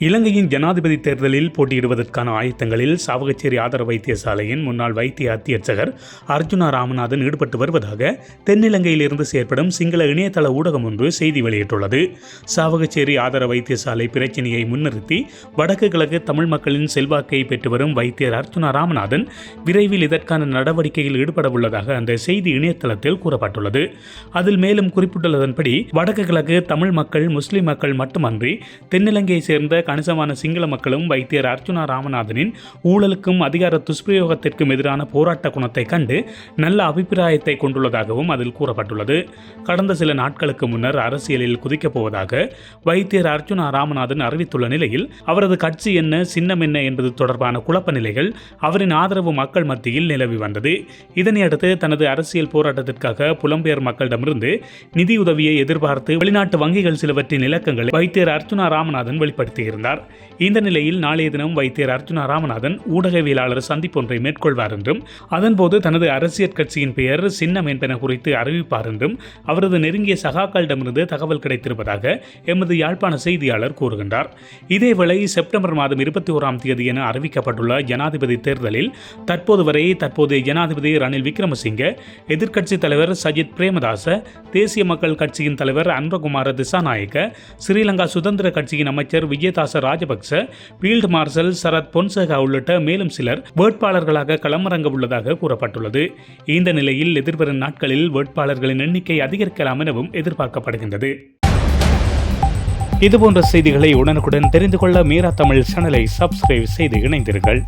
இலங்கையின் ஜனாதிபதி தேர்தலில் போட்டியிடுவதற்கான ஆயத்தங்களில் சாவகச்சேரி ஆதார வைத்தியசாலையின் முன்னாள் வைத்திய அத்தியட்சகர் அர்ஜுனா ராமநாதன் ஈடுபட்டு வருவதாக தென்னிலங்கையிலிருந்து செயற்படும் சிங்கள இணையதள ஊடகம் ஒன்று செய்தி வெளியிட்டுள்ளது. சாவகச்சேரி ஆதார வைத்தியசாலை பிரச்சினையை முன்னிறுத்தி வடக்கு கிழக்கு தமிழ் மக்களின் செல்வாக்கை பெற்று வரும் வைத்தியர் அர்ஜுனா ராமநாதன் விரைவில் இதற்கான நடவடிக்கையில் ஈடுபட உள்ளதாக அந்த செய்தி இணையதளத்தில் கூறப்பட்டுள்ளது. அதில் மேலும் குறிப்பிட்டுள்ளதன்படி வடக்கு கிழக்கு தமிழ் மக்கள் முஸ்லிம் மக்கள் மட்டுமன்றி தென்னிலங்கையை சேர்ந்த கணிசமான சிங்கள மக்களும் வைத்தியர் அர்ஜுனா ராமநாதனின் ஊழலுக்கும் அதிகார துஷ்பிரயோகத்திற்கும் எதிரான போராட்ட குணத்தை கண்டு நல்ல அபிப்பிராயத்தை கொண்டுள்ளதாகவும் அதில் கூறப்பட்டுள்ளது. கடந்த சில நாட்களுக்கு முன்னர் அரசியலில் குதிக்கப் போவதாக வைத்தியர் அர்ஜுனா ராமநாதன் அறிவித்துள்ள நிலையில் அவரது கட்சி என்ன சின்னம் என்ன என்பது தொடர்பான குழப்ப நிலைகள் அவரின் ஆதரவு மக்கள் மத்தியில் நிலவி வந்தது. இதனையடுத்து தனது அரசியல் போராட்டத்திற்காக புலம்பெயர் மக்களிடமிருந்து நிதியுதவியை எதிர்பார்த்து வெளிநாட்டு வங்கிகள் சிலவற்றின் இலக்கங்களை வைத்தியர் அர்ஜுனா ராமநாதன் வெளிப்படுத்தியிருந்தார் இந்த நிலையில் நாளைய தினம் வைத்தியர் அர்ஜுனா ராமநாதன் ஊடகவியலாளர் சந்திப்பு ஒன்றை மேற்கொள்வார் என்றும் அதன்போது தனது அரசியல் கட்சியின் பெயர் சின்னம் என்பன குறித்து அறிவிப்பார் என்றும் அவரது நெருங்கிய சகாக்களிடமிருந்து தகவல் கிடைத்திருப்பதாக எமது யாழ்ப்பாண செய்தியாளர் கூறுகின்றார். இதேவேளை செப்டம்பர் மாதம் இருபத்தி ஓராம் தேதி என அறிவிக்கப்பட்டுள்ள ஜனாதிபதி தேர்தலில் தற்போது வரை தற்போதைய ஜனாதிபதி ரணில் விக்ரமசிங்க எதிர்க்கட்சித் தலைவர் சஜித் பிரேமதாச தேசிய மக்கள் கட்சியின் தலைவர் அன்பகுமார திசாநாயக்க ஸ்ரீலங்கா சுதந்திர கட்சியின் அமைச்சர் விஜயதாச ராஜபக்ச பீல்டு மார்ஷல் சரத் பொன்சேகா உள்ளிட்ட மேலும் சிலர் வேட்பாளர்களாக களமிறங்க உள்ளதாக கூறப்பட்டுள்ளது. இந்த நிலையில் எதிர்வரும் நாட்களில் வேட்பாளர்களின் எண்ணிக்கை அதிகரிக்கலாம் எனவும் எதிர்பார்க்கப்படுகின்றது. இதுபோன்ற செய்திகளை உடனுக்குடன் தெரிந்து கொள்ள மீரா தமிழ் சேனலை சப்ஸ்கிரைப் செய்து இணைந்தீர்கள்